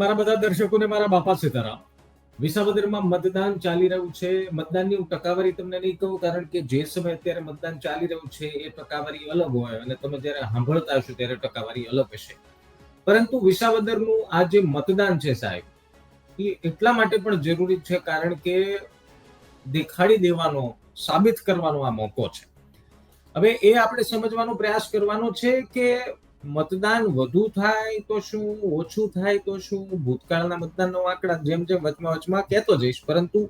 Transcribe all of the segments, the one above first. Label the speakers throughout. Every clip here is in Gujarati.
Speaker 1: મારા બધા દર્શકોને મારા બાપા સીતારામ. વિસાવદરમાં મતદાન ચાલી રહ્યું છે. મતદાનની હું ટકાવારી તમને નહીં કહું, કારણ કે જે સમય અત્યારે મતદાન ચાલી રહ્યું છે, એ ટકાવારી અલગ હોય અને તમે જ્યારે સાંભળતા હશો ત્યારે ટકાવારી અલગ હશે. પરંતુ વિસાવદરનું આ જે મતદાન છે સાહેબ, એ એટલા માટે પણ જરૂરી છે કારણ કે દેખાડી દેવાનો, સાબિત કરવાનો આ મોકો છે. હવે એ આપણે સમજવાનો પ્રયાસ કરવાનો છે કે મતદાન વધુ થાય તો શું, ઓછું થાય તો શું? ભૂતકાળના મતદાનનો આંકડા જેમ જેમ વચમાં વચમાં કહેતો જઈશ, પરંતુ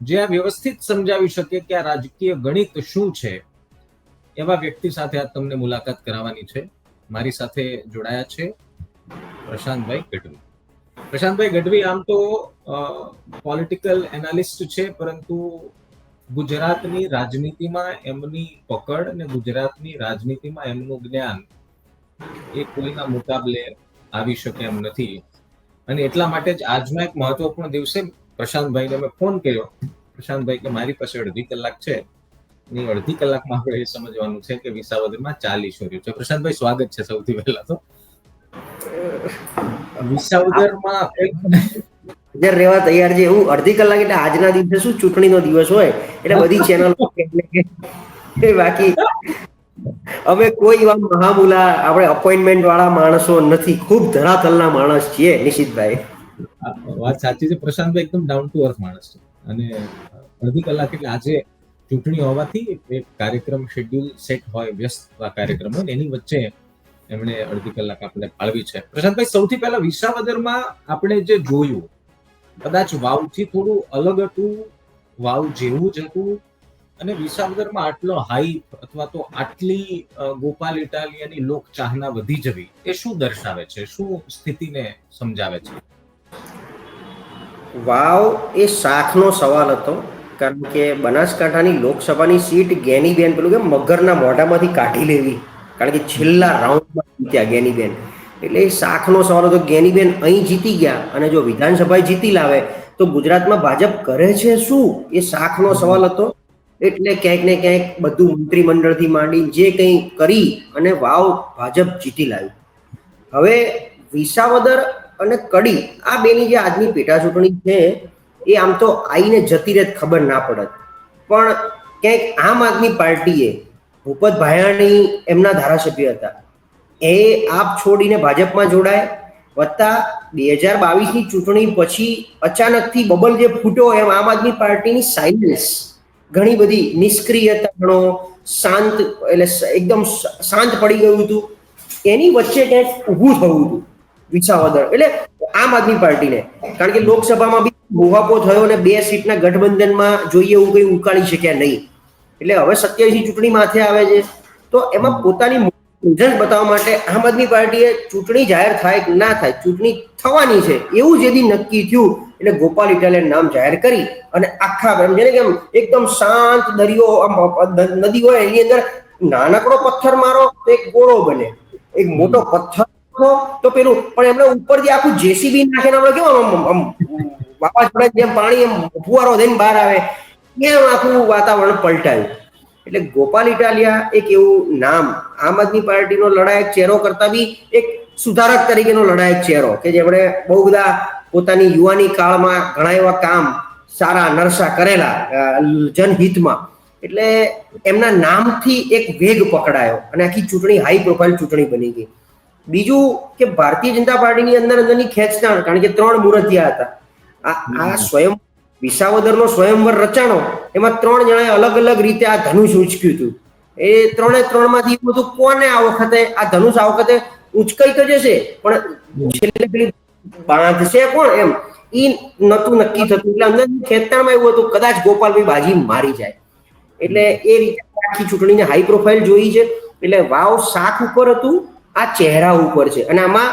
Speaker 1: જે આ વ્યવસ્થિત સમજાવી શકે કે આ રાજકીય ગણિત શું છે, એવા વ્યક્તિ સાથે આ તમને મુલાકાત કરાવવાની છે. મારી સાથે જોડાયા છે પ્રશાંતભાઈ ગઢવી. પ્રશાંતભાઈ ગઢવી આમ તો પોલિટિકલ એનાલિસ્ટ છે, પરંતુ ગુજરાતની રાજનીતિમાં એમની પકડ અને ગુજરાતની રાજનીતિમાં એમનું જ્ઞાન એ કોઈના મુકાબલે આવી શકે એમ નથી. અને એટલા માટે જ આજના એક મહત્વપૂર્ણ દિવસે પ્રશાંતભાઈને મેં ફોન કર્યો. પ્રશાંતભાઈ કે મારી પાસે અડધી કલાક છે. ની અડધી કલાકમાં આપણે એ સમજવાનું છે કે વિસાવદરમાં ચાલી શું છે. પ્રશાંતભાઈ સ્વાગત છે સૌથી પહેલા તો. વિસાવદરમાં
Speaker 2: હાજર રહેવા તૈયાર છે એવું અડધી કલાક એટલે આજના દિવસે શું ચૂંટણીનો દિવસ હોય? એટલે બધી ચેનલ બાકી અમે કોઈ એવા મહામુલા, આપણે અપોઇન્ટમેન્ટ વાળા માણસો નથી. ખૂબ ધરાતલના માણસ છીએ, નિશિતભાઈ.
Speaker 1: વાત સાચી છે. પ્રશાંતભાઈ એકદમ ડાઉન ટુ અર્થ માણસ છે. અને અડધી કલાક એટલે આજે ચૂંટણી હોવાથી એક કાર્યક્રમ શેડ્યુલ સેટ હોય, વ્યસ્ત કાર્યક્રમ હોય એની વચ્ચે એમણે અડધી કલાક આપણે ફાળવી છે. પ્રશાંતભાઈ, સૌથી પહેલા વિસાવદરમાં આપણે જે જોયું, કદાચ વાવથી થોડું અલગ હતું, વાવ જેવું જ હતું અને વિસાવદરમાં આટલો હાઈપ અથવા તો આટલી ગોપાલ ઇટાલિયાની લોક ચાહના વધી જવી એ શું દર્શાવે છે? શું સ્થિતિને સમજાવે છે?
Speaker 2: વાવ એ શાખનો સવાલ હતો, કારણ કે બનાસકાંઠાની લોકસભાની સીટ ગેનીબેન પેલું કે મગરના મોઢામાંથી કાઢી લેવી? કારણ કે છેલ્લા રાઉન્ડમાં જીત્યા ગેનીબેન. એટલે એ શાખનો સવાલ હતો, ગેનીબેન અહીં જીતી ગયા અને જો વિધાનસભાએ જીતી લાવે, તો ગુજરાતમાં ભાજપ કરે છે શું? એ શાખનો સવાલ હતો. એટલે ક્યાંક ને ક્યાંક બધું મંત્રીમંડળથી માંડી જે કંઈ કરી અને વાવ ભાજપ જીતી લાવ્યું. હવે વિસાવદર અને કડી આ બેની જે આજની પેટા ચૂંટણી છે, એ આમ તો આઈને જતી રહે ખબર ના પડત. પણ ક્યાંક આમ આદમી પાર્ટીએ ભૂપત ભાયાણી એમના ધારાસભ્ય હતા. એ આપ છોડીને ભાજપમાં જોડાય, વત્તા બે હજાર બાવીસની ચૂંટણી પછી અચાનકથી બબલ જે ફૂટ્યો એમ આમ આદમી પાર્ટીની સાઇલેન્સ ઘણી બધી નિષ્ક્રિયતા ગણો શાંત, એટલે એકદમ શાંત પડી ગયું હતું. એની વચ્ચે ક્યાંક ઊભું થયું હતું, વિસાવદર. એટલે આમ આદમી પાર્ટીને. કારણ કે લોકસભામાં બી મોહાપો થયો અને બે સીટના ગઠબંધનમાં જોઈએ એવું કંઈ ઉકાળી શક્યા નહીં. એટલે હવે સત્યાવીસની ચૂંટણી માથે આવે છે. તો એમાં પોતાની રિઝલ્ટ બતાવવા માટે આમ આદમી પાર્ટીએ ચૂંટણી જાહેર થાય કે ના થાય, ચૂંટણી થવાની છે, એવું જેથી નક્કી થયું એટલે ગોપાલ ઇટાલિયન નામ જાહેર કરી અને આખા એમ જેને કેમ એકદમ શાંત દરિયો નદી હોય એની અંદર નાનકડો પથ્થર મારો તો એક ગોળો બને. એક મોટો પથ્થર તો પેલું, પણ એમને ઉપરથી આખું જેસીબી નાખીને આપણે કેવું વાવાઝોડા જેમ પાણી એમ ફુવારો થઈને બહાર આવે, એમ આખું વાતાવરણ પલટાયું. એટલે ગોપાલ ઇટાલિયા એક એવું નામ, આમ આદમી પાર્ટીનો લડાયક ચહેરો કરતા બી એક સુધારક તરીકેનો લડાયક ચહેરો કે જેમણે બહુ બધા પોતાની યુવાની કાળમાં ઘણા એવા કામ સારા નરસા કરેલા જનહિતમાં. એટલે એમના નામથી એક વેગ પકડાયો અને આખી ચૂંટણી હાઈ પ્રોફાઇલ ચૂંટણી બની ગઈ. બીજું કે ભારતીય જનતા પાર્ટીની અંદર અંદરની ખેંચતાણ કારણ કે ત્રણ મુરતિયા હતા. આ આ સ્વયં વિસાવદરનો સ્વયંવર રચાણો એમાં ત્રણ જણાએ અલગ અલગ રીતે આ ધનુષ ઉચક્યું હતું. એ ત્રણે ત્રણમાંથી બધું કોને આ વખતે આ ધનુષ આ વખતે ઉચકાઈ તો જશે પણ છેલ્લે પેલી બાંધશે કોણ? એમ. ઈ નતું નક્કી થતું. એટલે અંદર ખેંચતાણમાં એવું હતું કદાચ ગોપાલભાઈ બાજી મારી જાય. એટલે એ રીતે આખી ચૂંટણીને હાઈ પ્રોફાઇલ જોઈ છે. એટલે વાવ શાખ ઉપર હતું, આ ચહેરા ઉપર છે. અને આમાં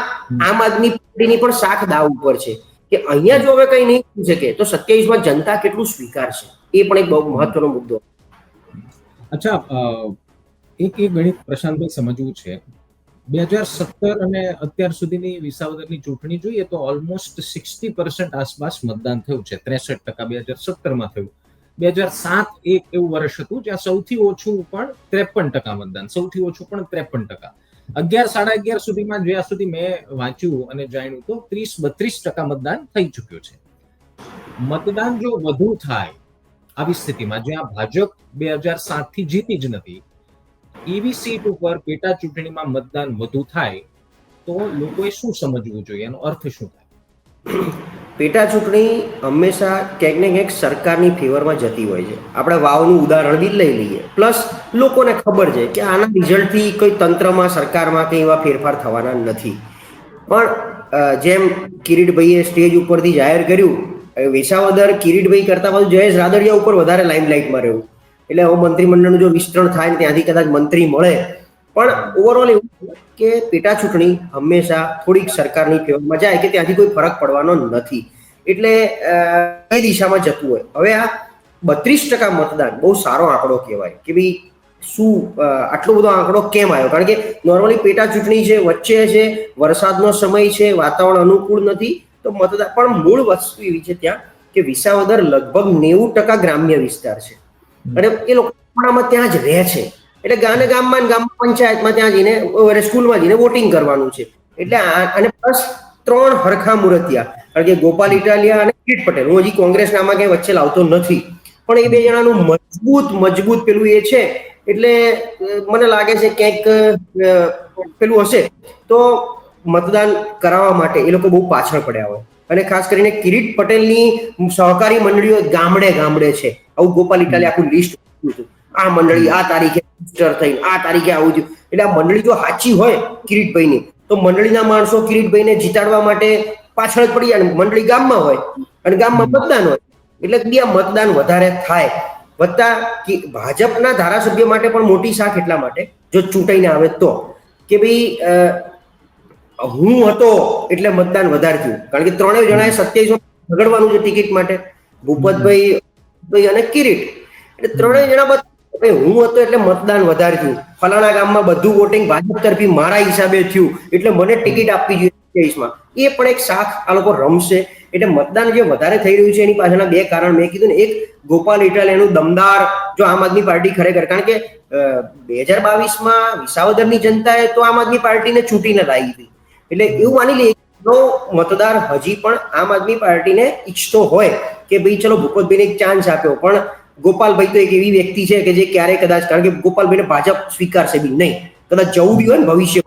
Speaker 2: આમ આદમી પાર્ટીની પણ શાખ દાવ ઉપર છે. કે અહીંયા જો હવે કઈ નહીં થઈ શકે, તો સત્યાવીસમાં જનતા કેટલું સ્વીકારશે એ પણ એક બહુ મહત્વનો મુદ્દો.
Speaker 1: અચ્છા એક એ ગણિત પ્રશાંતભાઈ સમજવું છે. બે હજાર સત્તર અને અત્યાર સુધીની વિસાવદરની ચૂંટણી જોઈએ તો ઓલમોસ્ટ સિક્સટી પર્સન્ટ આસપાસ મતદાન થયું છે. ત્રેસઠ ટકા બે હજાર સત્તરમાં થયું. બે હજાર સાત એક એવું વર્ષ હતું જ્યાં સૌથી ઓછું પણ ત્રેપન ટકા મતદાન, સૌથી ઓછું પણ ત્રેપન ટકા. અગિયાર, સાડા અગિયાર સુધીમાં જ્યાં સુધી મેં વાંચ્યું અને જાણ્યું તો ત્રીસ, બત્રીસ ટકા મતદાન થઈ ચુક્યું છે. મતદાન જો વધુ થાય, આવી સ્થિતિમાં જ્યાં ભાજપ બે હજાર સાતથી જીતી જ નથી એવી સીટ ઉપર પેટા ચૂંટણીમાં મતદાન વધુ થાય તો લોકોએ શું સમજવું જોઈએ? એનો અર્થ શું થાય?
Speaker 2: પેટા ચૂંટણી હંમેશા ક્યાંક ને ક્યાંક સરકારની ફેવરમાં જતી હોય છે. આપણે વાવનું ઉદાહરણ બી લઈ લઈએ. પ્લસ લોકોને ખબર છે કે આના રિઝલ્ટથી કોઈ તંત્રમાં, સરકારમાં કંઈ એવા ફેરફાર થવાના નથી. પણ જેમ કિરીટભાઈએ સ્ટેજ ઉપરથી જાહેર કર્યું વિસાવદર કિરીટભાઈ કરતા બધું જયેશ રાદડિયા ઉપર વધારે લાઇમલાઇટમાં રહ્યું. એટલે હવે મંત્રીમંડળનું જો વિસ્તરણ થાય ત્યાંથી કદાચ મંત્રી મળે. પણ ઓવરઓલ એવું કે પેટા ચૂંટણી હંમેશા થોડીક સરકારની ફેવરમાં જાય કે ત્યાંથી કોઈ ફરક પડવાનો નથી. એટલે એ દિશામાં જતું હોય. હવે આ બત્રીસ ટકા મતદાન બહુ સારો આંકડો કહેવાય કે ભાઈ શું આટલો બધો આંકડો કેમ આવ્યો? કારણ કે નોર્મલી પેટા ચૂંટણી છે વચ્ચે છે, વરસાદનો સમય છે, વાતાવરણ અનુકૂળ નથી, તો મતદાન પણ મૂળ વસ્તુ એવી છે ત્યાં કે વિસાવદર લગભગ નેવું ટકા ગ્રામ્ય વિસ્તાર છે. અને એ લોકો ગામડામાં ત્યાં જ રહે છે. એટલે ગાને ગામમાં ગામ પંચાયતમાં ત્યાં જઈને સ્કૂલમાં જઈને વોટિંગ કરવાનું છે. એટલે અને પ્લસ ત્રણ હરખા મુરતિયા. કારણ કે ગોપાલ ઇટાલિયા અને કિરીટ પટેલ. હું હજી કોંગ્રેસ નામાં ક્યાંય વચ્ચે લાવતો નથી. પણ એ બે જણાનું મજબૂત મજબૂત પેલું એ છે. એટલે મને લાગે છે ક્યાંક પેલું હશે. તો મતદાન કરાવવા માટે એ લોકો બહુ પાછળ પડ્યા હોય. અને ખાસ કરીને કિરીટ પટેલની સહકારી મંડળીઓ ગામડે ગામડે છે. આવું ગોપાલિકાલે આખું લિસ્ટ આ મંડળી આ તારીખે થઈ આ તારીખે આવું થયું. એટલે આ મંડળી જો સાચી હોય કિરીટભાઈની તો મંડળીના માણસો કિરીટભાઈને જીતાડવા માટે પાછળ જ પડી જાય મંડળી ગામમાં હોય અને ગામમાં મતદાન હોય. એટલે ત્યાં મતદાન વધારે થાય. વત્તા કે ભાજપના ધારાસભ્ય માટે પણ મોટી શાખ એટલા માટે જો ચૂંટાઈને આવે તો. કે ભાઈ હું હતો એટલે મતદાન વધારે થયું. કારણ કે ત્રણેય જણાએ સત્યાવીસ ઝઘડવાનું છે ટિકિટ માટે. ભૂપતભાઈ ભાઈ, અને કિરીટ. એટલે ત્રણેય જણા ભાઈ, હું હતો એટલે મતદાન વધારે થયું. ફલાણા ગામમાં બધું વોટિંગ ભાજપ તરફી મારા હિસાબે થયું. એટલે મને ટિકિટ આપવી જોઈએ એ પણ એક શાખ આ લોકો રમશે. એટલે મતદાન જે વધારે થઈ રહ્યું છે એની પાછળના બે કારણ મેં કીધું ને. એક, ગોપાલ ઇટાલિયાનું દમદાર જો આમ આદમી પાર્ટી ખરેખર. કારણ કે બે હજાર બાવીસમાં વિસાવદરની જનતાએ તો આમ આદમી પાર્ટીને ચૂંટીને લાવી હતી એટલે એવું માની લઈએ નો મતદાર હજી પણ આમ આદમી પાર્ટીને ઈચ્છતો હોય કે ભાઈ ચલો ભૂપતભાઈને એક ચાન્સ આપ્યો. પણ ગોપાલભાઈ તો એક એવી વ્યક્તિ છે કે જે ક્યારેય કદાચ, કારણ કે ગોપાલભાઈને ભાજપ સ્વીકારશે બી નહીં. કદાચ જવું બી હોય ને ભવિષ્ય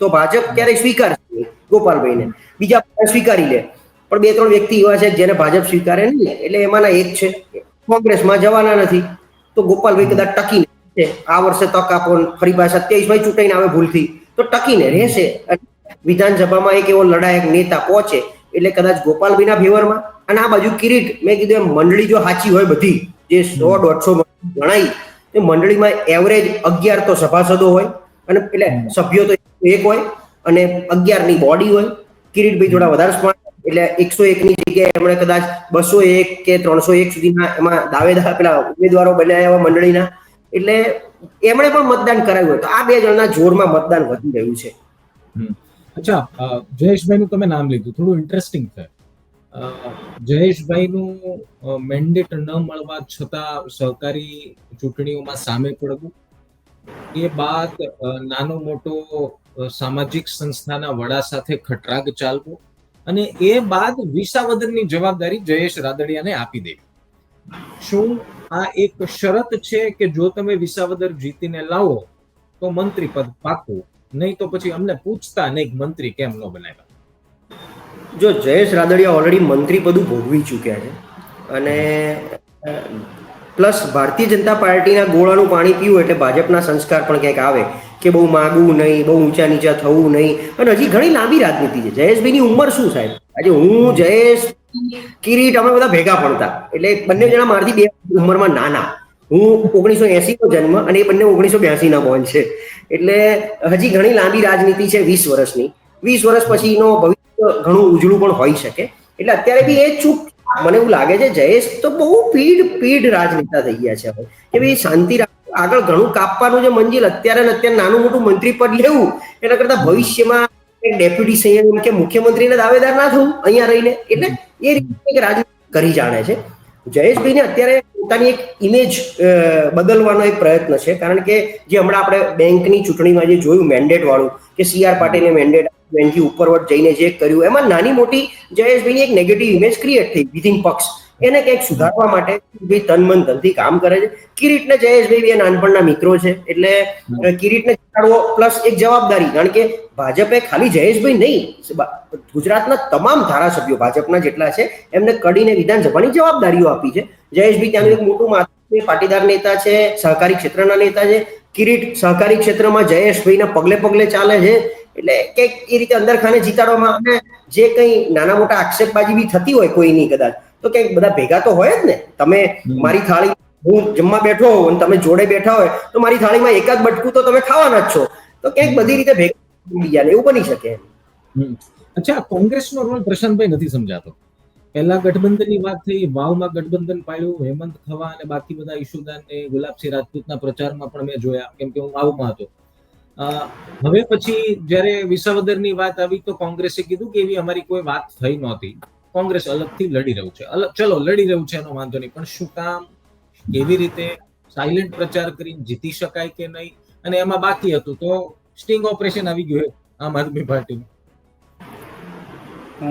Speaker 2: તો ભાજપ ક્યારેય સ્વીકારશે ગોપાલભાઈને. બીજા સ્વીકારી લે. પણ બે ત્રણ વ્યક્તિ એવા છે જેને ભાજપ સ્વીકારે નહીં. એટલે એમાંના એક છે કોંગ્રેસમાં જવાના નથી. તો ગોપાલભાઈ કદાચ ટકીને આ વર્ષે તક આપો ફરી પાછા સત્યાવીસ ભાઈ ચૂંટાઈને આવે ભૂલથી. તો ટકીને રહેશે. વિધાનસભામાં એક એવો લડાયક નેતા પહોંચે એટલે કદાચ ગોપાલભાઈના ફેવરમાં અને આ બાજુ કિરીટ મેં કીધું એમ મંડળી જો સાચી હોય બધી જે સો દોઢસો ગણાય એ મંડળીમાં એવરેજ અગિયાર તો સભાસદો હોય અને એટલે સભ્યો તો એક હોય અને અગિયારની બોડી હોય. કિરીટભાઈ થોડા વધારે સ્માર્ટ એટલે એકસો એકની જગ્યાએ એમણે કદાચ બસો એક કે ત્રણસો એક સુધીના એમાં દાવેદાર પેલા ઉમેદવારો બનાવ્યા એવા મંડળીના. એટલે એમણે પણ મતદાન કરાવ્યું હોય. તો આ બે જણના જોરમાં મતદાન વધી રહ્યું છે.
Speaker 1: અચ્છા જયેશભાઈનું તમે નામ લીધું, થોડું ઇન્ટરેસ્ટિંગ છે. જયેશભાઈનું મેન્ડેટ ન મળવા છતાં સહકારી ચૂંટણીઓમાં સામે પડવું, એ બાદ નાનો મોટો સામાજિક સંસ્થાના વડા સાથે ખટરાગ ચાલવો અને એ બાદ વિસાવદરની જવાબદારી જયેશ રાદડિયાને આપી દેવી. શું આ એક શરત છે કે જો તમે વિસાવદર જીતીને લાવો, તો મંત્રી પદ પાકું? નહીં તો પછી અમને પૂછતા નહીં મંત્રી કેમ ન બનાવ્યા.
Speaker 2: જો જયેશ રાદડિયા ઓલરેડી મંત્રી પદું ભોગવી ચૂક્યા છે અને પ્લસ ભારતીય જનતા પાર્ટીના ગોળાનું પાણી પીવું એટલે ભાજપના સંસ્કાર પણ ક્યાંક આવે કે બહુ માગવું નહીં, બહુ ઊંચા નીચા થવું નહીં. અને હજી ઘણી લાંબી રાજનીતિ છે. જયેશભાઈની ઉંમર શું સાહેબ? આજે હું, જયેશ, કિરીટ અમે બધા ભેગા પડતા એટલે બંને જણા મારથી બે ઉંમરમાં નાના. હું ઓગણીસો એસી નો જન્મ અને એ બંને ઓગણીસો બ્યાસી ના બોન છે. એટલે હજી ઘણી લાંબી રાજનીતિ છે વીસ વર્ષની. વીસ વર્ષ પછીનો ભવિષ્ય ઘણું ઉજળું પણ હોઈ શકે. એટલે અત્યારે બી એ ચૂક મને એવું લાગે છે, જયેશ તો બહુ પીઢ પીઢ રાજનેતા થઈ ગયા છે હવે. કે ભાઈ શાંતિ આગળ ઘણું કાપવાનું જે મંજિલ અત્યારે ને અત્યારે નાનું મોટું મંત્રી પદ લેવું, એના કરતા ભવિષ્યમાં ડેપ્યુટી સીએમ કે મુખ્યમંત્રીને દાવેદાર ના થવું, અહીંયા રહીને. એટલે એ રીતે રાજનીતિ કરી જાણે છે. જયેશભાઈને અત્યારે પોતાની એક ઇમેજ બદલવાનો એક પ્રયત્ન છે. કારણ કે જે હમણાં આપણે બેંકની ચૂંટણીમાં જે જોયું મેન્ડેટ વાળું, કે સી આર પાટીલે મેન્ડેટ બેંકથી ઉપરવટ જઈને જે કર્યું, એમાં નાની મોટી જયેશભાઈની એક નેગેટિવ ઇમેજ ક્રિએટ થઈ વિધિન પક્ષ. એને કંઈક સુધારવા માટે ભાઈ તન મન ધનથી કામ કરે છે. કિરીટને જયેશભાઈ એ નાનપણના મિત્રો છે, એટલે કિરીટને જીતાડવો પ્લસ એક જવાબદારી, કારણ કે ભાજપે ખાલી જયેશભાઈ નહીં ગુજરાતના તમામ ધારાસભ્યો ભાજપના જેટલા છે, એમને કડીને વિધાનસભાની જવાબદારીઓ આપી છે. જયેશભાઈ ત્યાંનું એક મોટું માથું પાટીદાર નેતા છે, સહકારી ક્ષેત્રના નેતા છે. કિરીટ સહકારી ક્ષેત્રમાં જયેશભાઈના પગલે પગલે ચાલે છે, એટલે કંઈક એ રીતે અંદર ખાને જીતાડવામાં અને જે કંઈ નાના મોટા આક્ષેપબાજી બી થતી હોય કોઈની કદાચ તો ક્યાંક બધા ભેગા તો હોય જ ને. તમે મારી થાળી હું જમવા બેઠો હોઉં અને તમે જોડે બેઠા હોય તો મારી થાળીમાં એકાદ બટકું તો તમે ખાવાના જ છો. તો ક્યાંક બધી રીતે ભેગા બીજાને એવું બની શકે
Speaker 1: અચ્છા કોંગ્રેસનો રોલ પ્રશાંતભાઈ નથી સમજાતો. પહેલા ગઠબંધનની વાત થઈ વાવમાં ગઠબંધન પાડ્યું હેમંત ખવા અને બાકી બધા ઈશુદાન ને ગુલાબસિંહ રાજપૂતના પ્રચારમાં પણ મેં જોયા કેમ કે હું વાવમાં હતો. હવે પછી જ્યારે વિસાવદરની વાત આવી તો કોંગ્રેસે કીધું કે એવી અમારી કોઈ વાત થઈ નહોતી. કોંગ્રેસ અલગથી લડી રહ્યું છે. અલગ ચલો, લડી રહ્યું છે, એનો વાંધો નહીં. પણ શું કામ? કેવી રીતે સાયલેન્ટ પ્રચાર કરીને જીતી શકાય કે નહીં? અને એમાં બાકી હતું તો સ્ટિંગ ઓપરેશન આવી ગયું આમ આદમી પાર્ટીનું.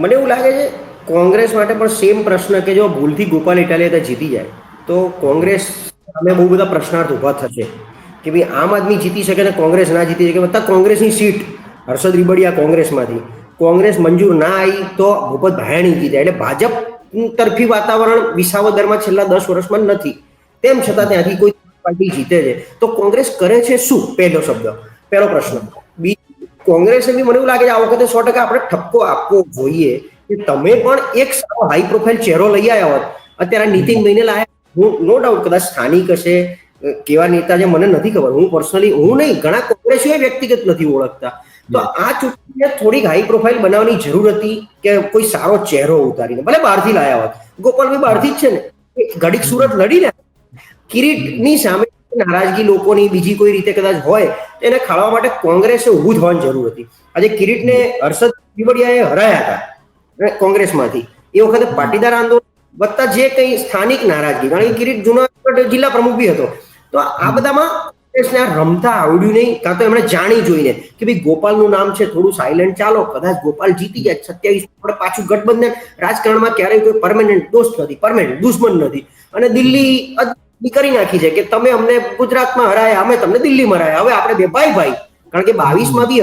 Speaker 2: મને એવું લાગે છે, કોંગ્રેસ માટે પણ સેમ પ્રશ્ન કે જો ભૂલથી ગોપાલ ઇટાલિયા જીતી જાય, તો કોંગ્રેસ સામે બહુ બધા પ્રશ્નાર્થ ઊભા થશે. કે ભાઈ આમ આદમી જીતી શકે ને કોંગ્રેસ ના જીતી શકે? બધા કોંગ્રેસની સીટ હર્ષદ રીબડિયા કોંગ્રેસમાંથી. કોંગ્રેસ મંજૂર ના આવી તો ભૂપત ભાયાણી જીતે. એટલે ભાજપ તરફી વાતાવરણ વિસાવદરમાં છેલ્લા દસ વર્ષમાં નથી. તેમ છતાં ત્યાંથી કોઈ પાર્ટી જીતે છે. તો કોંગ્રેસ કરે છે શું? પહેલો શબ્દ. પહેલો પ્રશ્ન. બીજું કોંગ્રેસે બી મને એવું લાગે છે આ વખતે સો ટકા આપણે ઠપકો આપવો જોઈએ કે તમે પણ એક સારો હાઈ પ્રોફાઇલ ચહેરો લઈ આવ્યા હોત. અત્યારે નીતિન નીતિનભાઈને લાયા. હું નો ડાઉટ કદાચ સ્થાનિક હશે કેવા નેતા છે મને નથી ખબર. હું પર્સનલી હું નહીં. ઘણા કોંગ્રેસીઓ વ્યક્તિગત નથી ઓળખતા. તો આ ચૂંટણીને થોડીક હાઈ પ્રોફાઇલ બનાવવાની જરૂર હતી કે કોઈ સારો ચહેરો ઉતારીને ભલે બહારથી લાયા હોત. ગોપાલભાઈ બહારથી જ છે ને. ઘડીક સુરત લડીને કિરીટની સામે નારાજગી લોકોની બીજી કોઈ રીતે કદાચ હોય એને ખાળવા માટે કોંગ્રેસે ઊભું થવાની જરૂર હતી. આજે કિરીટને હર્ષદ પીવડિયાએ હરાયા હતા કોંગ્રેસમાંથી. એ વખતે પાટીદાર આંદોલન વત્તા જે કંઈ સ્થાનિક નારાજગી કારણ કે કિરીટ જુનાગઢ જિલ્લા પ્રમુખ બી હતો. તો આ બધામાં કોંગ્રેસને આ રમતા આવડ્યું નહીં. કાં તો એમણે જાણી જોઈને કે ભાઈ ગોપાલનું નામ છે, થોડું સાયલેન્ટ ચાલો. કદાચ ગોપાલ જીતી જાય સત્યાવીસ આપણે પાછું ગઠબંધન રાજકારણમાં ક્યારેય કોઈ પરમેનન્ટ દોસ્ત નથી પરમેનન્ટ દુશ્મન નથી. અને દિલ્હી કરી નાખી છે કે તમે અમને ગુજરાતમાં હરાયા, અમે તમને દિલ્હીમાં હરાયા. હવે આપણે બે ભાઈ ભાઈ, કારણ કે બાવીસમાં બી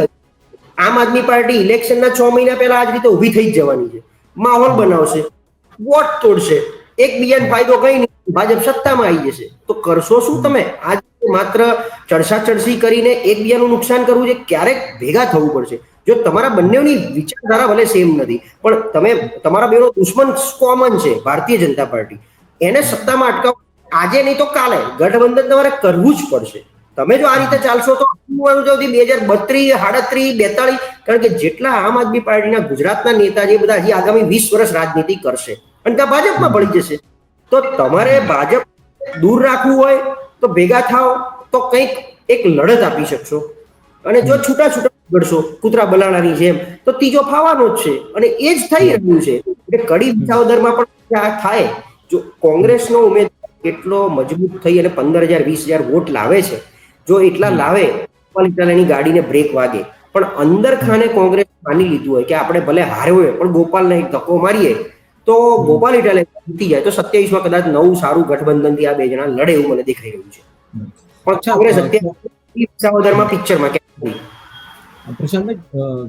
Speaker 2: આમ આદમી પાર્ટી ઇલેક્શનના છ મહિના પહેલા આ જ રીતે ઊભી થઈ જ જવાની છે. માહોલ બનાવશે. વોટ તોડશે. એકબીજાને ફાયદો કઈ નહીં. ભાજપ સત્તામાં આવી જશે. તો કરશો શું તમે? આજ માત્ર ચડસા ચડસી કરીને એકબીજાનું નુકસાન કરવું છે, ક્યારેક ભેગા થવું પડશે. જો તમારા બંનેની વિચારધારા ભલે સેમ નથી, પણ તમે, તમારા બેનો દુશ્મન કોમન છે, ભારતીય જનતા પાર્ટી. એને સત્તામાં અટકાવ. આજે નહીં તો કાલે. ગઠબંધન તમારે કરવું જ પડશે. તમે જો આ રીતે ચાલશો તો બે હજાર બત્રીસ, સાડત્રીસ, બેતાળીસ, કારણ કે જેટલા આમ આદમી પાર્ટીના ગુજરાતના નેતા જે બધા હજી આગામી વીસ વર્ષ રાજનીતિ કરશે. અને ત્યાં ભાજપમાં ભળી જશે. તો તમારે ભાજપ દૂર રાખવું હોય તો ભેગા થાવ તો કંઈક એક લડત આપી શકશો. અને જો છૂટા છૂટા ગડશો કૂતરા બલાણાની જેમ તો ત્રીજો ફાવાનો જ છે. અને એ જ થઈ રહ્યું છે. એટલે કડી વિસાવદરમાં પણ આ થાય. જો કોંગ્રેસનો ઉમેદવાર કેટલો મજબૂત થઈ અને પંદર હજાર વીસ હજાર વોટ લાવે છે જો એટલા લાવે ગોપાલ ગાડીને બ્રેક વાગે. પણ અંદર ખાને કોંગ્રેસ માની લીધું હોય કે આપણે ભલે હાર્યો હોય પણ ગોપાલને એક ધક્કો મારીએ તો ગોપાલ ઇટાલિયા જીતી જાય. તો સત્યાવીસમાં કદાચ નવું સારું ગઠબંધનથી આ બે જણા લડે એવું મને દેખાઈ રહ્યું છે. પણ કોંગ્રેસ અત્યારે પિક્ચરમાં ક્યાં
Speaker 1: પ્રશાંતભાઈ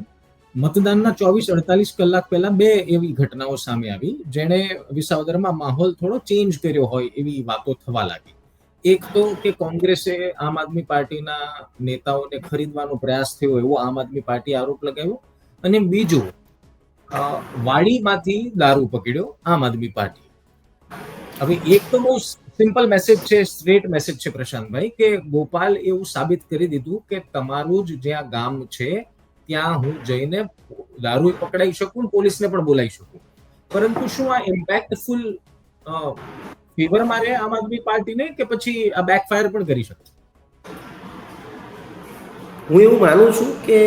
Speaker 1: મતદાનના ચોવીસ અડતાલીસ કલાક પહેલા બે એવી ઘટનાઓ સામે આવી જેણે વિસાવદરમાં માહોલ થોડો ચેન્જ કર્યો હોય એવી વાતો થવા લાગી. એક તો કે કોંગ્રેસે આમ આદમી પાર્ટીના નેતાઓને ખરીદવાનો પ્રયાસ થયો એવો આમ આદમી પાર્ટી આરોપ લગાવ્યો. અને બીજું વાડીમાંથી દારૂ પકડ્યો આમ આદમી પાર્ટી. હવે એક તો બહુ સિમ્પલ મેસેજ છે સ્ટ્રેટ મેસેજ છે પ્રશાંતભાઈ, કે ગોપાલ એવું સાબિત કરી દીધું કે તમારું જ જ્યાં ગામ છે, ત્યાં હું જઈને દારૂ પકડાઈ શકું, પોલીસને પણ બોલાવી શકું. પરંતુ શું આ ઇમ્પેક્ટફુલ ફીવર મારે આમ આદમી પાર્ટીને કે પછી આ બેકફાયર પણ કરી શકે?
Speaker 2: હું એવું માનું છું કે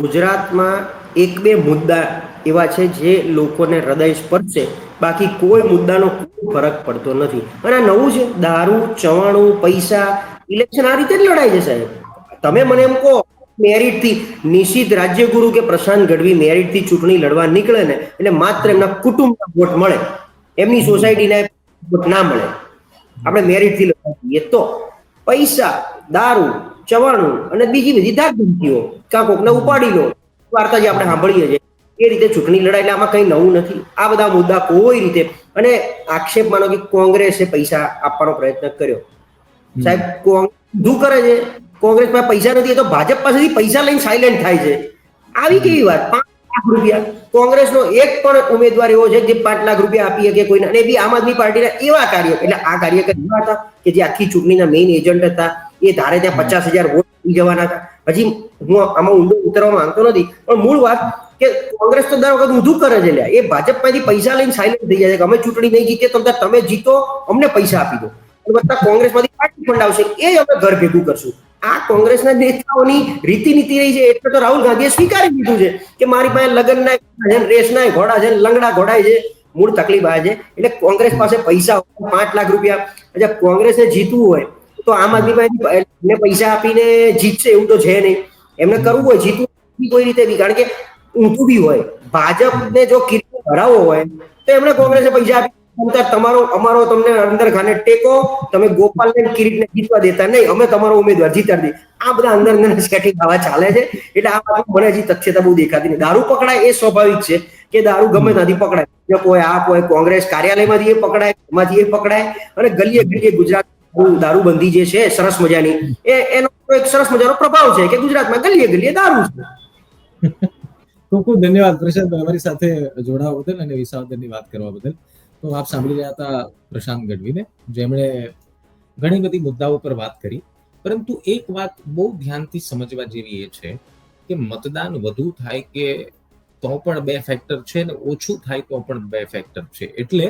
Speaker 2: ગુજરાતમાં એક બે મુદ્દા એવા છે જે લોકોને હૃદય સ્પર્શે. બાકી કોઈ મુદ્દાનો ફરક પડતો નથી. અને આ નવું છે, દારૂ, ચવાણું, પૈસા ઇલેક્શન આ રીતે જ લડાય છે સાહેબ. તમે મને એમ કહો, મેરિટથી નિશિત રાજ્યગુરુ કે પ્રશાંત ગઢવી મેરિટથી ચૂંટણી લડવા નીકળે ને, એટલે માત્ર એમના કુટુંબના વોટ મળે. એમની સોસાયટીના વોટ ના મળે. આપણે મેરિટથી લડવા જોઈએ તો. પૈસા, દારૂ, ચવાણું અને બીજી બધી ધાકધમકીઓ. કાં કોકને ઉપાડી લો. વાર્તા જે આપણે સાંભળીએ છીએ. એ રીતે ચૂંટણી લડાય એટલે આમાં કંઈ નવું નથી. આ બધા મુદ્દા કોઈ રીતે અને આક્ષેપ માનો કે કોંગ્રેસે પૈસા આપવાનો પ્રયત્ન કર્યો. સાહેબ કોંગ્રેસ શું કરે છે? કોંગ્રેસ પાસે પૈસા નથી એ તો ભાજપ પાસેથી પૈસા લઈને સાયલેન્ટ થાય છે. આવી કેવી વાત? પાંચ લાખ રૂપિયા. કોંગ્રેસનો એક પણ ઉમેદવાર એવો છે જે પાંચ લાખ રૂપિયા આપી શકે કોઈને. અને બી આમ આદમી પાર્ટીના એવા કાર્યો એટલે આ કાર્યકર એવા હતા કે જે આખી ચૂંટણીના મેઇન એજન્ટ હતા એ ધારે ત્યાં પચાસ હજાર વોટ જવાના હતા. હજી હું આમાં ઊંડો ઉતરવા માંગતો નથી પણ મૂળ વાત કે કોંગ્રેસ તો દર વખત ઊંધું કરે છે એ ભાજપમાંથી પૈસા લઈને સાયલેન્ટ થઈ જાય છે. કે અમે ચૂંટણી નહીં જીતીએ તો તમે- જીતો, અમને પૈસા આપી દો. બધા કોંગ્રેસમાંથી પાર્ટી ફંડ આવશે એ અમે ઘર ભેગું કરશું. આ કોંગ્રેસના નેતાઓની રીતિ નીતિ રહી છે. એટલે તો રાહુલ ગાંધીએ સ્વીકારી લીધું છે કે મારી પાસે લગ્નના ના છે, રેસના ઘોડા છે, લંગડા ઘોડાય છે. મૂળ તકલીફ આવે છે. એટલે કોંગ્રેસ પાસે પૈસા પાંચ લાખ રૂપિયા. અચ્છા, કોંગ્રેસને જીતવું હોય, તો આમ આદમી પાસે પૈસા આપીને જીતશે એવું તો છે નહીં. એમને કરવું હોય, જીતવું કોઈ રીતે બી કારણ કે ઊંધું બી હોય. ભાજપને જો કિરીટ ભરાવો હોય, તો એમણે કોંગ્રેસે પૈસા આપી તમારો, અમારો તમને અંદર ખાને ટેકો, તમે ગોપાલને કિરીટને જીતવા દેતા નહીં, અમે તમારો ઉમેદવાર જીતાડી આ બધા અંદર અંદર સેટિંગ આવા ચાલે છે. એટલે આ બાજુ મને હજી તથ્યતા બહુ દેખાતી નહીં દારૂ પકડાય એ સ્વાભાવિક છે કે દારૂ ગમે ત્યાંથી પકડાય. હોય આપ હોય કોંગ્રેસ કાર્યાલયમાંથી એ પકડાય, એમાંથી એ પકડાય અને ગલીએ ગલીએ ગુજરાત દારૂબંધી જે છે, સરસ મજાની, એ એનો એક સરસ મજાનો પ્રભાવ છે કે ગુજરાતમાં ગલીએ ગલીએ દારૂ છે.
Speaker 1: ખૂબ ખૂબ ધન્યવાદ પ્રશાંત અમારી સાથે જોડાવા બદલ અને વિસાવદરની વાત કરવા બદલ. તો આપ સાંભળી રહ્યા હતા પ્રશાંત ગઢવીને, જેમણે ઘણી બધી મુદ્દાઓ પર વાત કરી. પરંતુ એક વાત બહુ ધ્યાનથી સમજવા જેવી એ છે કે મતદાન વધુ થાય કે તો પણ બે ફેક્ટર છે ને ઓછું થાય તો પણ બે ફેક્ટર છે. એટલે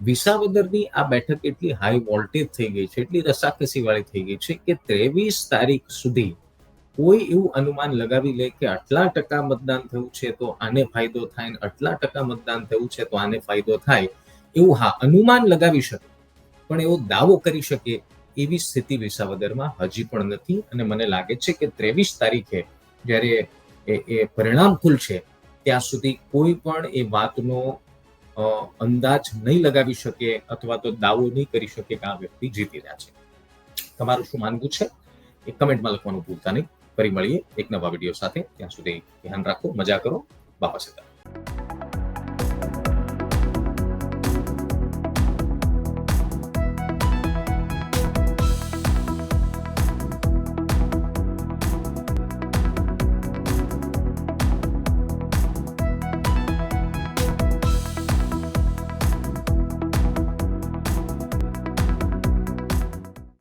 Speaker 1: વિસાવદરની આ બેઠક એટલી હાઈ વોલ્ટેજ થઈ ગઈ છે, એટલી રસાકસી વાળી થઈ ગઈ છે કે ત્રેવીસ તારીખ સુધી કોઈ એવું અનુમાન લગાવી લે કે આટલા ટકા મતદાન થયું છે તો આને ફાયદો થાય ને આટલા ટકા મતદાન થયું છે તો આને ફાયદો થાય, એવું હા, અનુમાન લગાવી શકે. પણ એવો દાવો કરી શકે એવી સ્થિતિ વિસાવદરમાં હજી પણ નથી અને મને લાગે છે કે ત્રેવીસ તારીખે જ્યારે એ પરિણામ ખુલશે ત્યાં સુધી કોઈ પણ એ વાતનો અંદાજ નહીં લગાવી શકે અથવા તો દાવો નહીં કરી શકે કે આ વ્યક્તિ જીતી રહ્યા છે. તમારું શું માનવું છે? એ કમેન્ટમાં લખવાનું ભૂલતા નહીં. ફરી મળીએ એક નવા વીડિયો સાથે. ત્યાં સુધી ધ્યાન રાખો મજા કરો. બાપા સીતા